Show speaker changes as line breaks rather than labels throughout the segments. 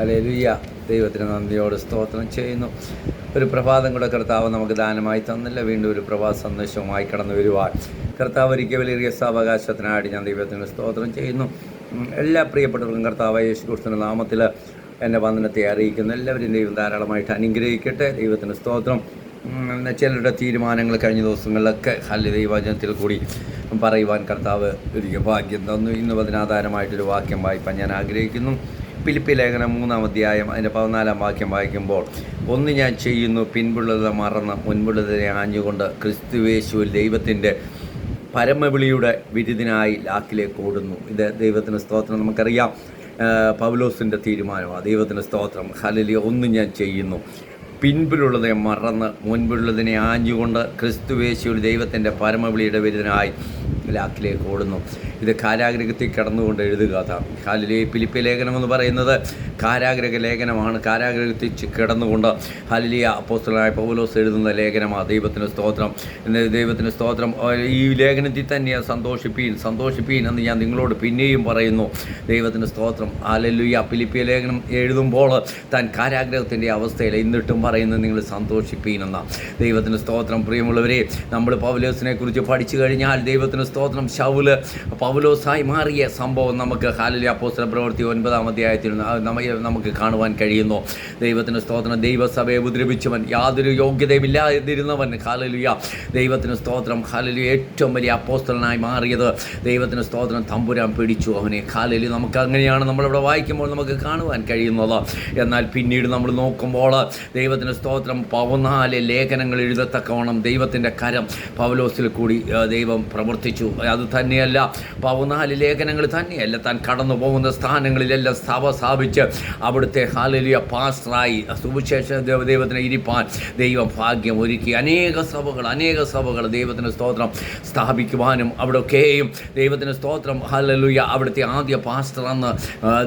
Alleluia ദൈവത്തിന് നന്ദിയോട് സ്തോത്രം ചെയ്യുന്നു. ഒരു പ്രഭാതം കൂടെ കർത്താവ് നമുക്ക് ദാനമായി തന്നില്ല. വീണ്ടും ഒരു പ്രഭാത സന്ദേശവുമായി കടന്നു വരുവാൻ. കർത്താവ് ഒരിക്കൽ വലിയ സാവകാശത്തിനായിട്ട് ഞാൻ ദൈവത്തിന് സ്തോത്രം ചെയ്യുന്നു. എല്ലാ പ്രിയപ്പെട്ടവർക്കും കർത്താവ് യേശു ക്രിസ്തുവിന്റെ നാമത്തിൽ എന്റെ വന്ദനത്തെ അറിയിക്കുന്നു. എല്ലാവരും ദൈവം ധാരാളമായിട്ട് അനുഗ്രഹിക്കട്ടെ. ദൈവത്തിന് സ്തോത്രം. ചിലരുടെ തീരുമാനങ്ങൾ കഴിഞ്ഞ ദിവസങ്ങളിലൊക്കെ ഹല്ലി ദൈവചനത്തിൽ കൂടി പറയുവാൻ കർത്താവ് എനിക്ക് ഭാഗ്യം തന്നു. ഇന്ന് അതിനാധാരമായിട്ടൊരു വാക്യം വായിപ്പാൻ ഞാൻ ആഗ്രഹിക്കുന്നു. പിലിപ്പി ലേഖനം മൂന്നാം അധ്യായം അതിന്റെ പതിനാലാം വാക്യം വായിക്കുമ്പോൾ ഒന്ന് ഞാൻ ചെയ്യുന്നു പിൻപുള്ളത് മറന്ന് മുൻപുള്ളതിനെ ആഞ്ഞുകൊണ്ട് ക്രിസ്തുവേശുവിൽ ദൈവത്തിന്റെ പരമവിളിയുടെ വിരുദിനായി ലാക്കിലേക്ക് ഓടുന്നു. ഇത് ദൈവത്തിന് സ്തോത്രം നമുക്കറിയാം. പൗലോസിന്റെ തീരുമാനമാണ്. ദൈവത്തിന്റെ സ്തോത്രം ഹലലി ഒന്ന് ഞാൻ ചെയ്യുന്നു പിൻപിലുള്ളതിനെ മറന്ന് മുൻപിലുള്ളതിനെ ആഞ്ഞുകൊണ്ട് ക്രിസ്തുവേശുവിൽ ദൈവത്തിന്റെ പരമവിളിയുടെ വിരുദിനായി ലാക്കിലേക്ക് ഓടുന്നു. ഇത് കാരാഗ്രഹത്തിൽ കിടന്നുകൊണ്ട് എഴുതുക ഹാലിലെ പിലിപ്പി ലേഖനം എന്ന് പറയുന്നത് കാരാഗ്രഹ ലേഖനമാണ്. കാരാഗ്രഹത്തിൽ കടന്നുകൊണ്ട് ഹാലിലിയ അപ്പോസ്തലനായ പൗലോസ് എഴുതുന്ന ലേഖനമാണ് ദൈവത്തിന് സ്തോത്രം. ദൈവത്തിന് സ്തോത്രം. ഈ ലേഖനത്തിൽ തന്നെ സന്തോഷിപ്പീൻ സന്തോഷിപ്പീൻ എന്ന് ഞാൻ നിങ്ങളോട് പിന്നെയും പറയുന്നു. ദൈവത്തിന് സ്തോത്രം. ഹാലലുയ പിലിപ്പിയ ലേഖനം എഴുതുമ്പോൾ താൻ കാരാഗ്രഹത്തിന്റെ അവസ്ഥയിൽ എന്നിട്ടും പറയുന്നത് നിങ്ങൾ സന്തോഷിപ്പീൻ എന്ന. ദൈവത്തിന് സ്തോത്രം. പ്രിയമുള്ളവരെ നമ്മൾ പൗലോസിനെ കുറിച്ച് പഠിച്ചു കഴിഞ്ഞാൽ ദൈവത്തിന് സ്തോത്രം. ശൗൽ പൗലോസായി മാറിയ സംഭവം നമുക്ക് ഹാലിലെ അപ്പോസ്തല പ്രവൃത്തി ഒൻപതാം അധ്യായത്തിൽ നമുക്ക് കാണുവാൻ കഴിയുന്നു. ദൈവത്തിന് സ്തോത്രം. ദൈവസഭയെ ഉപദ്രവിച്ചവൻ യാതൊരു യോഗ്യതയുമില്ലാതിരുന്നവൻ ഹാലലുയ. ദൈവത്തിന് സ്തോത്രം. ഹാലലു ഏറ്റവും വലിയ അപ്പോസ്റ്റലനായി മാറിയത്. ദൈവത്തിന് സ്തോത്രം. തമ്പുരാൻ പിടിച്ചു അവനെ. ഹാലലു നമുക്ക് അങ്ങനെയാണ് നമ്മളിവിടെ വായിക്കുമ്പോൾ നമുക്ക് കാണുവാൻ കഴിയുന്നത്. എന്നാൽ പിന്നീട് നമ്മൾ നോക്കുമ്പോൾ ദൈവത്തിന് സ്തോത്രം. പതിനാല് ലേഖനങ്ങൾ എഴുതത്തക്കവണ്ണം ദൈവത്തിന്റെ കരം പൗലോസിൽ കൂടി ദൈവം പ്രവർത്തിച്ചു. അത് തന്നെയല്ല പതിനാല് ലേഖനങ്ങൾ തന്നെയല്ല താൻ കടന്നു പോകുന്ന സ്ഥാനങ്ങളിലെല്ലാം സഭ സ്ഥാപിച്ച് അവിടുത്തെ ഹാലലിയ പാസ്റ്ററായി സുവിശേഷ ദേവ- ദൈവത്തിന് ഇരിപ്പാൻ ദൈവം ഭാഗ്യം ഒരുക്കി. അനേക സഭകൾ അനേക സഭകൾ ദൈവത്തിന് സ്തോത്രം സ്ഥാപിക്കുവാനും അവിടെയൊക്കെയും ദൈവത്തിന് സ്തോത്രം. ഹാലലുയ അവിടുത്തെ ആദ്യ പാസ്റ്റർ എന്ന്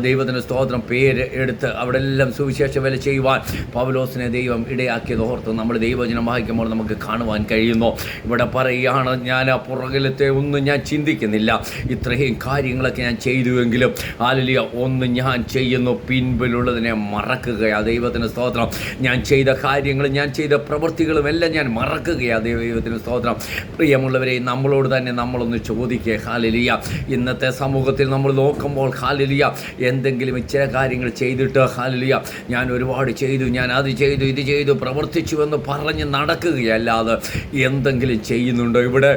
ദൈവത്തിന് സ്തോത്രം പേര് എടുത്ത് അവിടെ എല്ലാം സുവിശേഷ വില ചെയ്യുവാൻ പൗലോസിനെ ദൈവം ഇടയാക്കിയത് ഓർത്ത് നമ്മൾ ദൈവജനം വായിക്കുമ്പോൾ നമുക്ക് കാണുവാൻ കഴിയുന്നു. ഇവിടെ പറയുകയാണ് ഞാൻ ആ പുറകിലത്തെ ഒന്നും ഞാൻ ചിന്തിക്കുന്നില്ല. ഇത്രയും കാര്യങ്ങളൊക്കെ ഞാൻ ചെയ്തുവെങ്കിലും ആലിയ ഒന്ന് ഞാൻ ചെയ്യുന്നു പിൻപിലുള്ളതിനെ മറക്കുകയാ ദൈവത്തിന് സ്തോത്രം. ഞാൻ ചെയ്ത കാര്യങ്ങളും ഞാൻ ചെയ്ത പ്രവൃത്തികളും എല്ലാം ഞാൻ മറക്കുകയാ ദൈവത്തിന് സ്തോത്രം. പ്രിയമുള്ളവരെ നമ്മളോട് തന്നെ നമ്മളൊന്ന് ചോദിക്കുക ഹാലിലിയ ഇന്നത്തെ സമൂഹത്തിൽ നമ്മൾ നോക്കുമ്പോൾ ഹാലിലിയ എന്തെങ്കിലും ചില കാര്യങ്ങൾ ചെയ്തിട്ട് ഹാലിലിയ ഞാൻ ഒരുപാട് ചെയ്തു ഞാൻ അത് ചെയ്തു ഇത് ചെയ്തു പ്രവർത്തിച്ചുവെന്ന് പറഞ്ഞ് നടക്കുകയല്ലാതെ എന്തെങ്കിലും ചെയ്യുന്നുണ്ടോ ഇവിടെ?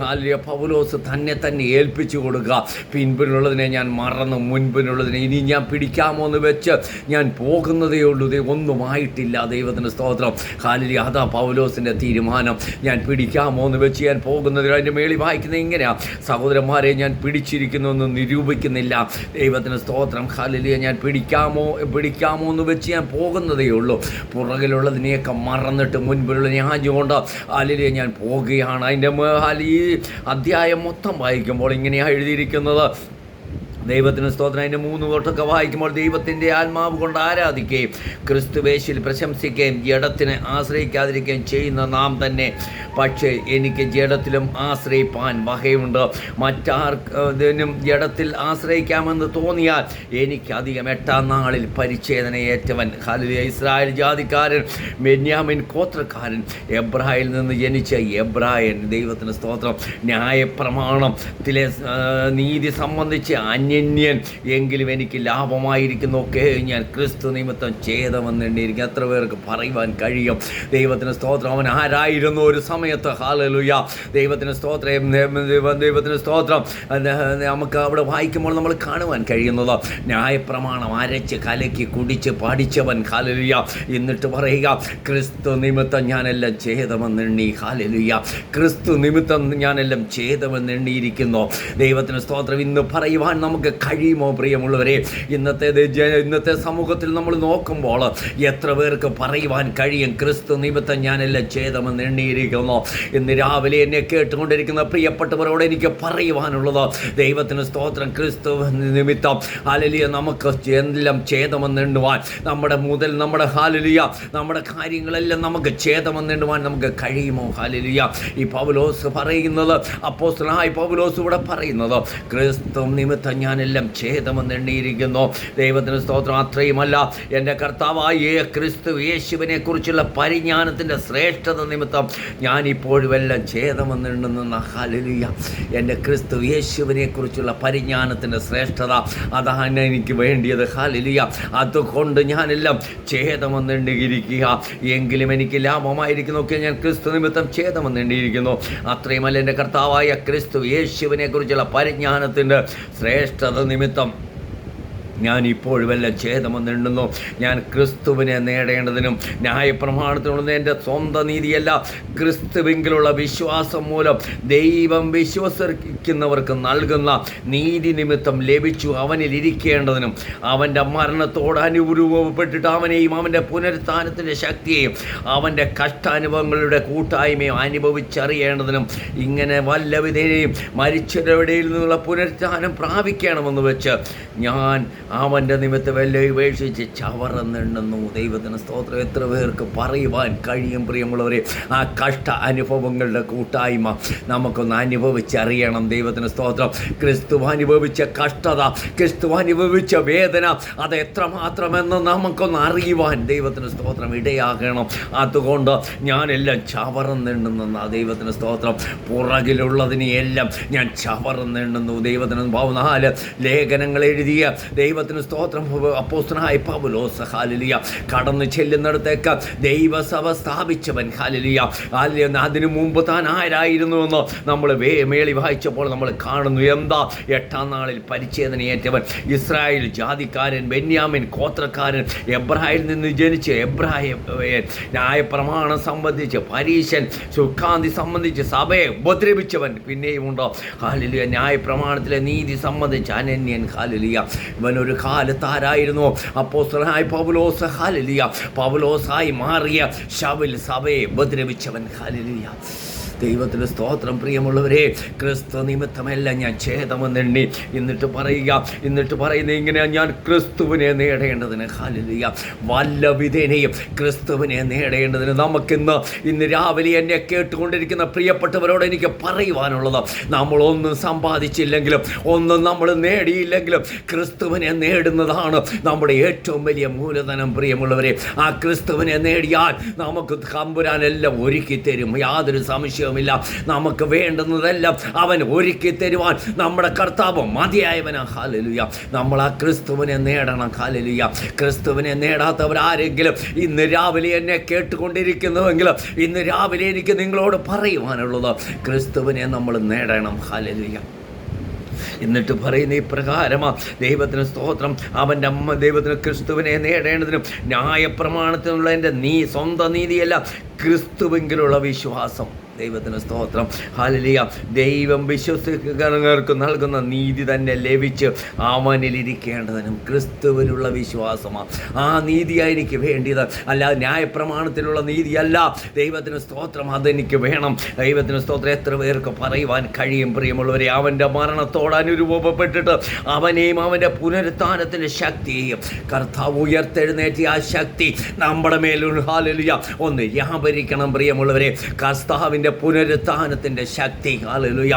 ഹാലിയ പൗലോസ് തന്നെ തന്നെ ഏൽപ്പിച്ചു കൊടുക്കുക. പിൻപിനുള്ളതിനെ ഞാൻ മറന്നു മുൻപിനുള്ളതിനെ ഇനി ഞാൻ പിടിക്കാമോ എന്ന് വെച്ച് ഞാൻ പോകുന്നതേ ഉള്ളൂ. ദേ ഒന്നുമായിട്ടില്ല ദൈവത്തിന്റെ സ്തോത്രം. ഹാലിലി അതാ പൗലോസിന്റെ തീരുമാനം. ഞാൻ പിടിക്കാമോ എന്ന് വെച്ച് ഞാൻ പോകുന്നത് അതിന്റെ മേളി വായിക്കുന്നത് ഇങ്ങനെയാണ് സഹോദരന്മാരെ ഞാൻ പിടിച്ചിരിക്കുന്നു എന്ന് നിരൂപിക്കുന്നില്ല. ദൈവത്തിന്റെ സ്തോത്രം. ഹാലിലിയെ. ഞാൻ പിടിക്കാമോ പിടിക്കാമോ എന്ന് വെച്ച് ഞാൻ പോകുന്നതേ ഉള്ളൂ. പുറകിലുള്ളതിനെയൊക്കെ മറന്നിട്ട് മുൻപിലുള്ള ആഞ്ഞുകൊണ്ട് ഹാലിലിയെ ഞാൻ പോകുകയാണ്. അതിന്റെ ഹാലി അധ്യായം മൊത്തം വായിക്കുമ്പോൾ ഇങ്ങനെയാണ് എഴുതിയിരിക്കുന്നത്. ദൈവത്തിന് സ്തോത്രം. അതിന്റെ മൂന്ന് തൊട്ടൊക്കെ വായിക്കുമ്പോൾ ദൈവത്തിന്റെ ആത്മാവ് കൊണ്ട് ആരാധിക്കുകയും ക്രിസ്തുവേശിൽ പ്രശംസിക്കുകയും ജഡത്തിനെ ആശ്രയിക്കാതിരിക്കുകയും ചെയ്യുന്ന നാം തന്നെ. പക്ഷേ എനിക്ക് ജഡത്തിലും ആശ്രയിപ്പാൻ വകയുണ്ട്. മറ്റാർക്കും ജഡത്തിൽ ആശ്രയിക്കാമെന്ന് തോന്നിയാൽ എനിക്കധികം എട്ടാം നാളിൽ പരിച്ഛേദനയേറ്റവൻ. ഹലിയ ഇസ്രായേൽ ജാതിക്കാരൻ ബെന്യാമിൻ ഗോത്രക്കാരൻ എബ്രായിൽ നിന്ന് ജനിച്ച എബ്രായൻ. ദൈവത്തിന് സ്തോത്രം. ന്യായപ്രമാണത്തിലെ നീതി സംബന്ധിച്ച് അന്യന്യൻ എങ്കിലും എനിക്ക് ലാഭമായിരിക്കുന്നൊക്കെ ഞാൻ ക്രിസ്തു നിമിത്തം ഛേദമെന്നെണ്ണിയിരിക്കും എത്ര പേർക്ക് പറയുവാൻ കഴിയും? ദൈവത്തിന് സ്തോത്രം. അവൻ ആരായിരുന്നു ഒരു സമയത്ത്? ഹാലലുയ ദൈവത്തിന് സ്തോത്രം. ദൈവ- ദൈവത്തിന് സ്തോത്രം. നമുക്ക് അവിടെ വായിക്കുമ്പോൾ നമ്മൾ കാണുവാൻ കഴിയുന്നത് ന്യായപ്രമാണം അരച്ച് കലക്കി കുടിച്ച് പഠിച്ചവൻ ഹാലലുയ എന്നിട്ട് പറയുക ക്രിസ്തു നിമിത്തം ഞാനെല്ലാം ഛേദമെന്നെണ്ണി. ഹാലലുയ ക്രിസ്തു നിമിത്തം ഞാനെല്ലാം ഛേദമെന്നെണ്ണിയിരിക്കുന്നു. ദൈവത്തിന് സ്തോത്രം. ഇന്ന് പറയുവാൻ നമുക്ക് കഴിയുമോ പ്രിയമുള്ളവരെ? ഇന്നത്തെ ഇന്നത്തെ സമൂഹത്തിൽ നമ്മൾ നോക്കുമ്പോൾ എത്ര പേർക്ക് പറയുവാൻ കഴിയും? ക്രിസ്തു നിമിത്തം ഞാനെല്ലാം ഛേദമെന്ന് എണ്ണിയിരിക്കുന്നു. ഇന്ന് രാവിലെ എന്നെ കേട്ടുകൊണ്ടിരിക്കുന്ന പ്രിയപ്പെട്ടവരോട് എനിക്ക് പറയുവാനുള്ളത് ദൈവത്തിന് സ്തോത്രം. ക്രിസ്തു നിമിത്തം. ഹാലലിയ നമുക്ക് എല്ലാം ഛേദമെന്ന് എണ്ണുവാൻ. നമ്മുടെ മുതൽ നമ്മുടെ ഹാലലിയ നമ്മുടെ കാര്യങ്ങളെല്ലാം നമുക്ക് ഛേദമെന്ന് എണ്ണുവാൻ നമുക്ക് കഴിയുമോ? ഹാലലിയ ഈ പൗലോസ് പറയുന്നത് അപ്പോസ്തലനായ പൗലോസ് ഇവിടെ പറയുന്നത് ക്രിസ്തു നിമിത്തം ഞാൻ ഞാനെല്ലാം ഛേദമെന്ന് എണ്ണിയിരിക്കുന്നു ദൈവത്തിന് സ്തോത്രം. അത്രയുമല്ല എന്റെ കർത്താവായ ക്രിസ്തു യേശുവിനെ കുറിച്ചുള്ള പരിജ്ഞാനത്തിന്റെ ശ്രേഷ്ഠത നിമിത്തം ഞാനിപ്പോഴും എല്ലാം ഛേദമെന്ന് എണ്ണുന്ന ഹലിയ എന്റെ ക്രിസ്തു യേശുവിനെ കുറിച്ചുള്ള പരിജ്ഞാനത്തിന്റെ ശ്രേഷ്ഠത അതാണ് എനിക്ക് വേണ്ടിയത്. ഹലിയ അതുകൊണ്ട് ഞാനെല്ലാം ഛേദമെന്ന് എണ്ണിയിരിക്കുക എങ്കിലും എനിക്ക് ലാഭമായിരിക്കുന്നൊക്കെ ഞാൻ ക്രിസ്തു നിമിത്തം ഛേദമെന്ന് എണ്ണിയിരിക്കുന്നു അത്രയുമല്ല എന്റെ കർത്താവായ ക്രിസ്തു യേശുവിനെ കുറിച്ചുള്ള പരിജ്ഞാനത്തിന്റെ ശ്രേഷ്ഠത നിമിത്തം ഞാൻ ഇപ്പോഴും എല്ലാം ഛേദമെന്ന് എണ്ണുന്നു ഞാൻ ക്രിസ്തുവിനെ നേടേണ്ടതിനും ന്യായപ്രമാണത്തിനുള്ള എന്റെ സ്വന്തം നീതിയല്ല. ക്രിസ്തുവിങ്കിലുള്ള വിശ്വാസം മൂലം ദൈവം വിശ്വസിക്കുന്നവർക്ക് നൽകുന്ന നീതി നിമിത്തം ലഭിച്ചു അവനിൽ ഇരിക്കേണ്ടതിനും. അവന്റെ മരണത്തോട് അനുരൂപപ്പെട്ടിട്ട് അവനെയും അവന്റെ പുനരുത്ഥാനത്തിന്റെ ശക്തിയെയും അവന്റെ കഷ്ടാനുഭവങ്ങളുടെ കൂട്ടായ്മയും അനുഭവിച്ചറിയേണ്ടതിനും ഇങ്ങനെ വല്ലവിധേനയും മരിച്ചവരുടെയിൽ നിന്നുള്ള പുനരുത്ഥാനം പ്രാപിക്കണമെന്ന് വെച്ച് ഞാൻ അവന്റെ നിമിത്തം എല്ലാം ഉപേക്ഷിച്ച് ചവറന്നെണ്ണുന്നു. ദൈവത്തിന് സ്തോത്രം. എത്ര പേർക്ക് പറയുവാൻ കഴിയും പ്രിയമുള്ളവരെ? ആ കഷ്ട അനുഭവങ്ങളുടെ കൂട്ടായ്മ നമുക്കൊന്ന് അനുഭവിച്ചറിയണം. ദൈവത്തിന് സ്തോത്രം. ക്രിസ്തു അനുഭവിച്ച കഷ്ടത ക്രിസ്തു അനുഭവിച്ച വേദന അത് എത്രമാത്രമെന്ന് നമുക്കൊന്ന് അറിയുവാൻ ദൈവത്തിന് സ്തോത്രം ഇടയാകണം. അതുകൊണ്ട് ഞാനെല്ലാം ചവറന്നെണ്ണുന്ന ദൈവത്തിന് സ്തോത്രം. പുറകിലുള്ളതിനെയെല്ലാം ഞാൻ ചവറന്നെണ്ണുന്നു. ദൈവത്തിന് നാല് ലേഖനങ്ങൾ എഴുതിയ ദൈവത്തിന് സ്തോത്രം. അപ്പോസ്തനായ പൗലോസ് ഹാലിലിയ. കടന്നു ചെല്ലുന്നിടത്തേക്ക് ദൈവസഭ സ്ഥാപിച്ചവൻ ഹാലിലിയ. ഹാലിയ അതിനു മുമ്പ് താൻ ആരായിരുന്നുവെന്ന് നമ്മൾ വേ മേളി വായിച്ചപ്പോൾ നമ്മൾ കാണുന്നു. എന്താ? എട്ടാം നാളിൽ പരിച്ഛേദനയേറ്റവൻ ഇസ്രായേൽ ജാതിക്കാരൻ ബെന്യാമിൻ ഗോത്രക്കാരൻ എബ്രാഹിൽ നിന്ന് ജനിച്ച് എബ്രാഹിം ന്യായപ്രമാണം സംബന്ധിച്ച് പരീശൻ സുഖാന്തി സംബന്ധിച്ച് സഭയെ ഉപദ്രവിച്ചവൻ പിന്നെയും ഉണ്ടോ? ഹാലിലിയ ന്യായപ്രമാണത്തിലെ നീതി സംബന്ധിച്ച് അനന്യൻ ഹാലിലിയ. ഇവനൊരു കാലത്താരായിരുന്നു അപ്പോസ്തലനായ പൗലോസ് ഹാലലിയ പൗലോസായി മാറിയ ഷവിൽ സഭയെ ഉപദ്രവിച്ചവൻ ഹാലിലിയ ദൈവത്തിന് സ്തോത്രം. പ്രിയമുള്ളവരെ ക്രിസ്തു നിമിത്തമല്ല ഞാൻ ഛേദമെന്നെണ്ണി. എന്നിട്ട് പറയുക എന്നിട്ട് പറയുന്നത് ഇങ്ങനെ ഞാൻ ക്രിസ്തുവിനെ നേടേണ്ടതിന്. ഹാലിയ വല്ല വിധേനയും ക്രിസ്തുവിനെ നേടേണ്ടതിന് നമുക്കിന്ന് ഇന്ന് രാവിലെ എന്നെ കേട്ടുകൊണ്ടിരിക്കുന്ന പ്രിയപ്പെട്ടവരോട് എനിക്ക് പറയുവാനുള്ളത് നമ്മളൊന്നും സമ്പാദിച്ചില്ലെങ്കിലും ഒന്നും നമ്മൾ നേടിയില്ലെങ്കിലും ക്രിസ്തുവിനെ നേടുന്നതാണ് നമ്മുടെ ഏറ്റവും വലിയ മൂലധനം. പ്രിയമുള്ളവരെ ആ ക്രിസ്തുവിനെ നേടിയാൽ നമുക്ക് കമ്പുരാനെല്ലാം ഒരുക്കി തരും യാതൊരു സംശയവുമില്ല നമുക്ക് വേണ്ടുന്നതെല്ലാം അവൻ ഒരുക്കി തരുവാൻ നമ്മുടെ കർത്താവ് മതിയായവനാ. ഹാലലുയ നമ്മൾ ആ ക്രിസ്തുവിനെ നേടണം. ഹാലലുയ ക്രിസ്തുവിനെ നേടാത്തവരാരെങ്കിലും ഇന്ന് രാവിലെ എന്നെ കേട്ടുകൊണ്ടിരിക്കുന്നുവെങ്കിലും ഇന്ന് രാവിലെ എനിക്ക് നിങ്ങളോട് പറയുവാനുള്ളത് ക്രിസ്തുവിനെ നമ്മൾ നേടണം. ഹാലലുയ എന്നിട്ട് പറയുന്ന ഈ പ്രകാരമാ ദൈവത്തിന് സ്തോത്രം. അവന്റെ അമ്മ ദൈവത്തിന് ക്രിസ്തുവിനെ നേടേണ്ടതിനും ന്യായപ്രമാണത്തിനുള്ള എന്റെ നീ സ്വന്തം നീതിയല്ല ക്രിസ്തുവെങ്കിലുള്ള വിശ്വാസം. ദൈവത്തിന് സ്തോത്രം. ഹാലലിയ ദൈവം വിശ്വസിക്കുന്നവർക്ക് നൽകുന്ന നീതി തന്നെ ലഭിച്ച് അവനിലിരിക്കേണ്ടതിനും ക്രിസ്തുവിലുള്ള വിശ്വാസമാണ് ആ നീതിയായിരിക്കും വേണ്ടിയത്. അല്ലാതെ ന്യായപ്രമാണത്തിലുള്ള നീതിയല്ല. ദൈവത്തിന് സ്തോത്രം അതെനിക്ക് വേണം. ദൈവത്തിന് സ്തോത്രം. എത്ര പേർക്ക് പറയുവാൻ കഴിയും പ്രിയമുള്ളവരെ? അവന്റെ മരണത്തോട് അനുരൂപപ്പെട്ടിട്ട് അവനെയും അവന്റെ പുനരുത്ഥാനത്തിന്റെ ശക്തിയെയും കർത്താവ് ഉയർത്തെഴുന്നേറ്റി ആ ശക്തി നമ്മുടെ മേലുള്ള ഹാലലിയ ഒന്ന് വ്യാപരിക്കണം പ്രിയമുള്ളവരെ. കർത്താവിന്റെ പുനരുത്ഥാനത്തിന്റെ ശക്തി. ഹാലലുയ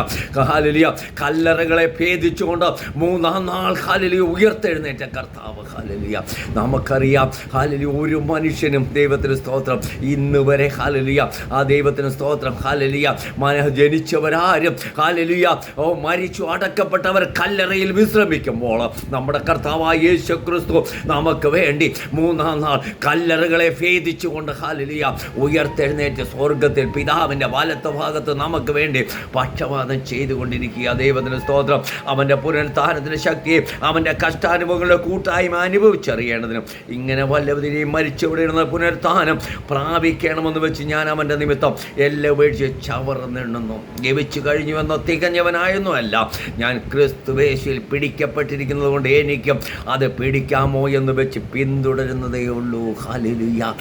ഹാലലിയ കല്ലറകളെ ഭേദിച്ചുകൊണ്ട് മൂന്നാം നാൾ ഹാലലിയ ഉയർത്തെഴുന്നേറ്റ കർത്താവ്. ഹാലലിയ നമുക്കറിയാം ഹാലലിയ ഒരു മനുഷ്യനും ദൈവത്തിന് സ്തോത്രം. ഇന്ന് വരെ ഹാലലിയ ആ ദൈവത്തിന് സ്തോത്രം. ഹാലലിയ മന ജനിച്ചവരാരും ഹാലലിയ ഓ മരിച്ചു അടക്കപ്പെട്ടവർ കല്ലറയിൽ വിശ്രമിക്കുമ്പോൾ നമ്മുടെ കർത്താവായ യേശു ക്രിസ്തു നമുക്ക് വേണ്ടി മൂന്നാം നാൾ കല്ലറകളെ ഭേദിച്ചുകൊണ്ട് ഹാലലിയ ഉയർത്തെഴുന്നേറ്റ് സ്വർഗത്തിൽ പിതാവിന്റെ വലത്ത ഭാഗത്ത് നമുക്ക് വേണ്ടി പക്ഷപാതം ചെയ്തുകൊണ്ടിരിക്കുക. ദൈവത്തിന് സ്തോത്രം. അവന്റെ പുനരുത്ഥാനത്തിന്റെ ശക്തിയെ അവന്റെ കഷ്ടാനുഭവങ്ങളുടെ കൂട്ടായ്മ അനുഭവിച്ചറിയേണ്ടതിനും ഇങ്ങനെ വല്ലവതിനെയും മരിച്ചുവിടുന്ന പുനരുത്ഥാനം പ്രാപിക്കണമെന്ന് വെച്ച് ഞാൻ അവന്റെ നിമിത്തം എല്ലാം ഉപേക്ഷിച്ച് ചവർന്നിണ്ണുന്നു. ജപിച്ചു കഴിഞ്ഞുവെന്നോ തികഞ്ഞവനായൊന്നും അല്ല ഞാൻ ക്രിസ്തുവേശിൽ പിടിക്കപ്പെട്ടിരിക്കുന്നത് കൊണ്ട് എനിക്കും അത് പിടിക്കാമോ എന്ന് വെച്ച് പിന്തുടരുന്നതേ ഉള്ളൂ. ഹലിലുയ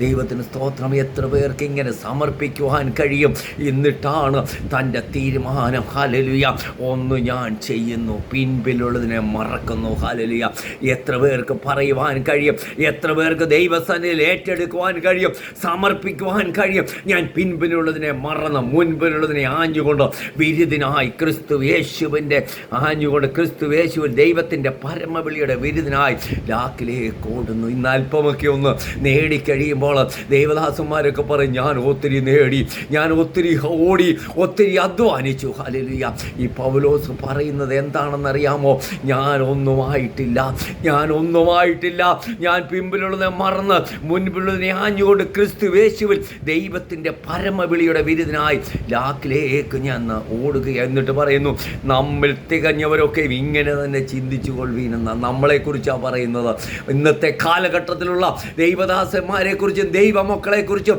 ദൈവത്തിന് സ്തോത്രം. എത്ര പേർക്ക് ഇങ്ങനെ സമർപ്പിക്കുവാൻ കഴിയും? എന്നിട്ടാണ് തന്റെ തീരുമാനം. ഹാലലുയ ഒന്ന് ഞാൻ ചെയ്യുന്നു. പിൻപിലുള്ളതിനെ മറക്കുന്നു. ഹാലലുയ എത്ര പേർക്ക് പറയുവാൻ കഴിയും? എത്ര പേർക്ക് ദൈവസന്നിധിയിൽ ഏറ്റെടുക്കുവാൻ കഴിയും? സമർപ്പിക്കുവാൻ കഴിയും? ഞാൻ പിൻപിലുള്ളതിനെ മറന്ന് മുൻപിലുള്ളതിനെ ആഞ്ഞുകൊണ്ട് വിരുദിനായി ക്രിസ്തു യേശുവിന്റെ ആഞ്ഞുകൊണ്ട് ക്രിസ്തു യേശുവിൻ ദൈവത്തിന്റെ പരമവിളിയുടെ വിരുദിനായി ലാക്കിലേക്ക് ഓടുന്നു. ഇന്ന് അല്പമൊക്കെ ഒന്ന് നേടിക്കഴിയുമ്പോൾ ദൈവദാസന്മാരൊക്കെ പറയും ഞാൻ ഒത്തിരി നേടി. ഞാൻ ഒത്തിരി ഓടി ഒത്തിരി അധ്വാനിച്ചു. ഹല്ലേലൂയ. ഈ പൗലോസ് പറയുന്നത് എന്താണെന്നറിയാമോ? ഞാൻ ഞാനൊന്നുമായിട്ടില്ല. ഞാൻ പിമ്പിലുള്ളതിനെ മറന്ന് മുൻപിലുള്ളതിനെ ആഞ്ഞുകൊണ്ട് ക്രിസ്തു വേശുവിൽ ദൈവത്തിന്റെ പരമവിളിയുടെ വിരുദിനായി ലാക്കിലേക്ക് ഞാൻ ഓടുക എന്നിട്ട് പറയുന്നു നമ്മൾ തികഞ്ഞവരൊക്കെ ഇങ്ങനെ തന്നെ ചിന്തിച്ചു കൊള്ളുവീനെന്ന നമ്മളെക്കുറിച്ചാണ് പറയുന്നത്. ഇന്നത്തെ കാലഘട്ടത്തിലുള്ള ദൈവദാസന്മാരെക്കുറിച്ചും ദൈവമക്കളെക്കുറിച്ചും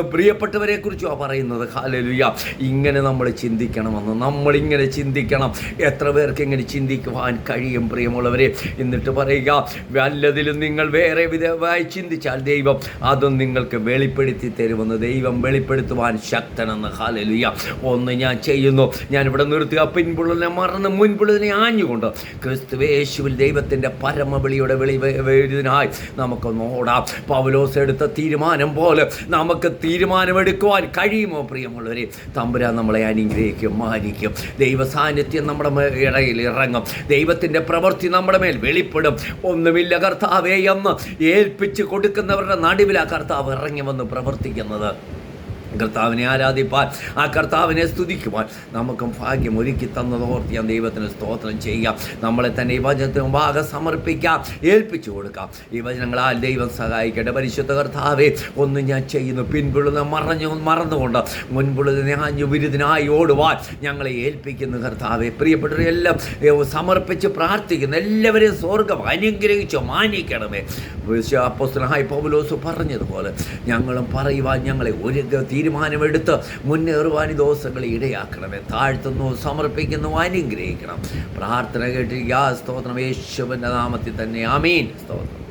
പ്രിയപ്പെട്ടവരെക്കുറിച്ചുമാണ് പറയുന്നത് ഹാലലുയ ഇങ്ങനെ നമ്മൾ ചിന്തിക്കണമെന്ന് നമ്മളിങ്ങനെ ചിന്തിക്കണം. എത്ര പേർക്ക് ഇങ്ങനെ ചിന്തിക്കുവാൻ കഴിയും പ്രിയമുള്ളവരെ? എന്നിട്ട് പറയുക വല്ലതിലും നിങ്ങൾ വേറെ വിധമായി ചിന്തിച്ചാൽ ദൈവം അതും നിങ്ങൾക്ക് വെളിപ്പെടുത്തി തരുമെന്ന് ദൈവം വെളിപ്പെടുത്തുവാൻ ശക്തനെന്ന്. ഹാലലുയ ഒന്ന് ഞാൻ ചെയ്യുന്നു. ഞാനിവിടെ നിർത്തുക. പിൻപുള്ളതിനെ മറന്ന് മുൻപുള്ളതിനെ ആഞ്ഞുകൊണ്ട് ക്രിസ്തുവേശുവിൽ ദൈവത്തിന്റെ പരമവിളിയുടെ വെളി ഇതിനായി നമുക്കൊന്ന് ഓടാം. പൗലോസ് എടുത്ത തീരുമാനം പോലെ നമുക്ക് തീരുമാനമെടുക്കുവാൻ കഴിയുമോ പ്രിയമുള്ളവരെ? തമ്പുരാൻ നമ്മളെ അനുഗ്രഹിക്കും മാനിക്കും. ദൈവ സാന്നിധ്യം നമ്മുടെ ഇടയിൽ ഇറങ്ങും. ദൈവത്തിന്റെ പ്രവൃത്തി നമ്മുടെ മേൽ വെളിപ്പെടും. ഒന്നുമില്ല കർത്താവേ എന്ന് ഏൽപ്പിച്ച് കൊടുക്കുന്നവരുടെ നടുവിലാ കർത്താവ് ഇറങ്ങി വന്ന് പ്രവർത്തിക്കുന്നത്. കർത്താവിനെ ആരാധിപ്പാൻ ആ കർത്താവിനെ സ്തുതിക്കുവാൻ നമുക്കും ഭാഗ്യം ഒരുക്കി തന്നതോർത്ത് ഞാൻ ദൈവത്തിന് സ്തോത്രം ചെയ്യാം. നമ്മളെ തന്നെ ഈ വചനത്തിന് മുമ്പാകെ സമർപ്പിക്കാം ഏൽപ്പിച്ചു കൊടുക്കാം. ഈ വചനങ്ങളാൽ ദൈവം സഹായിക്കട്ടെ. പരിശുദ്ധ കർത്താവേ ഒന്നും ഞാൻ ചെയ്യുന്നു പിൻപുള്ളത് മറഞ്ഞു മറന്നുകൊണ്ട് മുൻപുള്ളതിനെ ആഞ്ഞു വിരുദിനായി ഓടുവാൻ ഞങ്ങളെ ഏൽപ്പിക്കുന്നു കർത്താവെ. പ്രിയപ്പെട്ടവരെ എല്ലാം സമർപ്പിച്ച് പ്രാർത്ഥിക്കുന്നു എല്ലാവരെയും സ്വർഗം അനുഗ്രഹിച്ചോ മാനിക്കണമേ. അപ്പോസ്തലനായ പൗലോസ് പറഞ്ഞതുപോലെ ഞങ്ങളും പറയുവാൻ ഞങ്ങളെ ഒരു തീരുമാനമെടുത്ത് മുന്നേറുവാൻ ഈ ദോഷങ്ങളെ ഇടയാക്കണമേ. താഴ്ത്തുന്നു സമർപ്പിക്കുന്നു അനുഗ്രഹിക്കണം. പ്രാർത്ഥന കേട്ടിരിക്കുക. സ്തോത്രം. യേശുവിന്റെ നാമത്തിൽ തന്നെ. ആമീൻ. സ്തോത്രം.